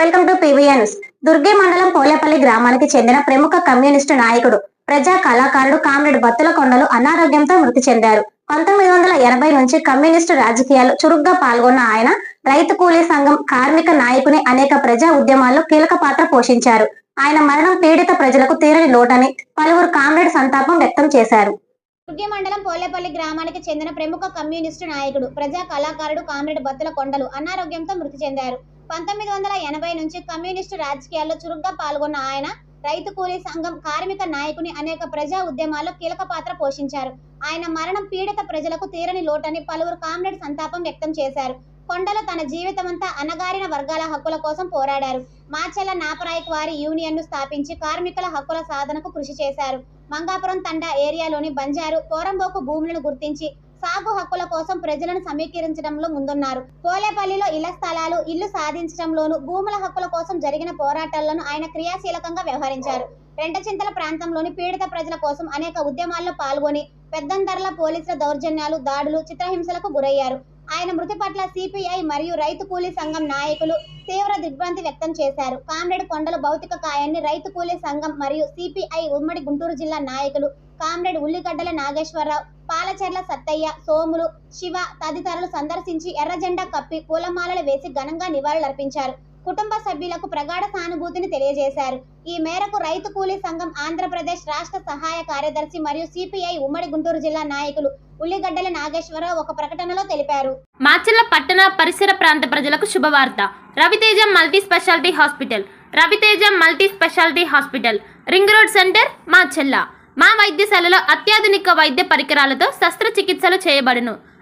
Welcome to పివిఎన్స్ దుర్గే మండలం పోలేపల్లి గ్రామానికి చెందిన ప్రముఖ కమ్యూనిస్టు నాయకుడు ప్రజా కళాకారుడు కామ్రేడ్ బత్తుల కొండలు అనారోగ్యంతో మృతి చెందారు. పంతొమ్మిది వందల ఎనభై నుంచి కమ్యూనిస్టు రాజకీయాలు చురుగ్గా పాల్గొన్న ఆయన రైతు కూలీ సంఘం కార్మిక నాయకుని అనేక ప్రజా ఉద్యమాల్లో కీలక పాత్ర పోషించారు. ఆయన మరణం పీడిత ప్రజలకు తీరని లోటని పలువురు కామ్రేడ్ సంతాపం వ్యక్తం చేశారు. దుర్గి మండలం పోలేపల్లి గ్రామానికి చెందిన ప్రముఖ కమ్యూనిస్టు నాయకుడు ప్రజా కళాకారుడు కామ్రేడ్ బత్తుల కొండలు అనారోగ్యంతో మృతి చెందారు. పంతొమ్మిది వందల ఎనభై నుంచి కమ్యూనిస్టు రాజకీయాల్లో చురుగ్గా పాల్గొన్న ఆయన రైతు కూలీ సంఘం కార్మిక నాయకుని అనేక ప్రజా ఉద్యమాల్లో కీలక పాత్ర పోషించారు. ఆయన మరణం పీడిత ప్రజలకు తీరని లోటని పలువురు కామ్రేడ్ సంతాపం వ్యక్తం చేశారు. కొండలు తన జీవితమంతా అణగారిన వర్గాల హక్కుల కోసం పోరాడారు. మాచెల్ల నాపరాయక్ వారి యూనియన్ను స్థాపించి కార్మికుల హక్కుల సాధనకు కృషి చేశారు. మంగాపురం తండా ఏరియాలోని బంజారు కోరంబోకు భూములను గుర్తించి సాగు హక్కుల కోసం ప్రజలను సమీకరించడంలో ముందున్నారు. పోలేపల్లిలో ఇళ్ళ స్థలాలు ఇల్లు సాధించడంలోను భూముల హక్కుల కోసం జరిగిన పోరాటాలను ఆయన క్రియాశీలకంగా వ్యవహరించారు. రెండచింతల ప్రాంతంలోని పీడిత ప్రజల కోసం అనేక ఉద్యమాల్లో పాల్గొని పెద్దందరల పోలీసుల దౌర్జన్యాలు దాడులు చిత్రహింసలకు గురయ్యారు. ఆయన మృతి పట్ల సిపిఐ మరియు రైతు కూలీ సంఘం నాయకులు తీవ్ర దిగ్భ్రాంతి వ్యక్తం చేశారు. కామ్రేడ్ కొండల భౌతిక కాయాన్ని రైతు కూలీ సంఘం మరియు సిపిఐ ఉమ్మడి గుంటూరు జిల్లా నాయకులు కామ్రేడ్ ఉల్లిగడ్డల నాగేశ్వరరావు పాలచెర్ల సత్తయ్య సోములు శివ తదితరులు సందర్శించి ఎర్రజెండా కప్పి పూలమాలలు వేసి ఘనంగా నివాళులర్పించారు. కుటుంబ సభ్యులకు ప్రగాఢ సానుభూతిని తెలియజేశారు. ఈ మేరకు రైతు కూలీ సంఘం ఆంధ్రప్రదేశ్ రాష్ట్ర సహాయ కార్యదర్శి మరియు సిపిఐ ఉమ్మడి గుంటూరు జిల్లా నాయకులు ఉల్లిగడ్డల నాగేశ్వరరావు ఒక ప్రకటనలో తెలిపారు. మాచర్ల పట్టణ పరిసర ప్రాంత ప్రజలకు శుభవార్త. Raviteja multi speciality hospital. Raviteja multi speciality hospital. Ring road centre Macherla మా వైద్యశాలలో అత్యాధునిక వైద్య పరికరాలతో శస్త్రచికిత్సలు చేయబడును.